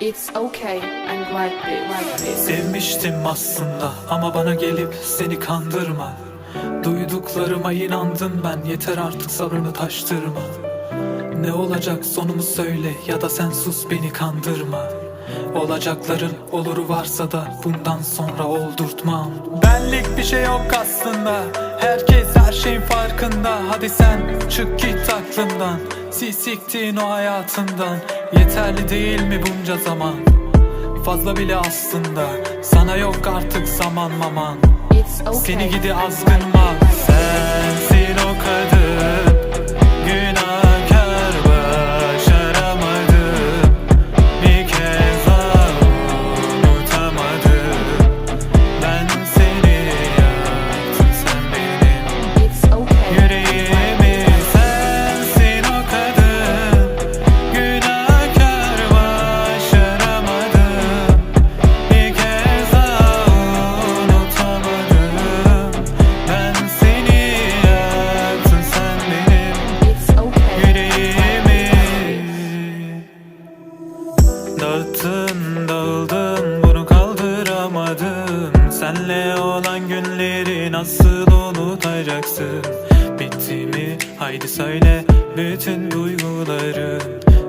It's okay. I'm glad like this. Sevmiştim aslında ama bana gelip seni kandırma Duyduklarıma inandım ben yeter artık sabrını taştırma Ne olacak sonumu söyle ya da sen sus beni kandırma Olacakların oluru varsa da bundan sonra oldurtmam. Benlik bir şey yok aslında. Herkes her şeyin farkında. Hadi sen çık git aklımdan Sil siktin o hayatından. Yeterli değil mi bunca zaman? Fazla bile aslında. Sana yok artık zaman maman. Seni gidi azgın mal Sensin o kadın günleri nasıl unutacaksın? Bitti mi? Haydi söyle bütün duyguların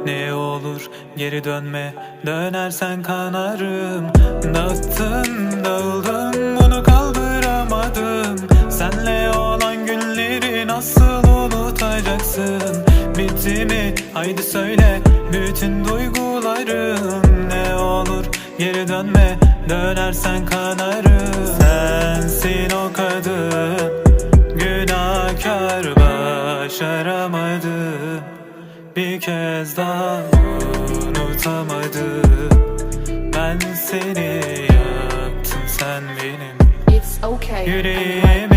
Ne olur geri dönme dönersen kanarım. Dağıttın dağıldın bunu kaldıramadım. Senle olan günleri nasıl unutacaksın? Bitti mi? Haydi söyle bütün duygularım. Ne olur geri dönme dönersen kanarım kadın günahkar başaramadım Bir kez daha unutamadım Ben seni yaktım sen benim. It's okay. Yüreğimi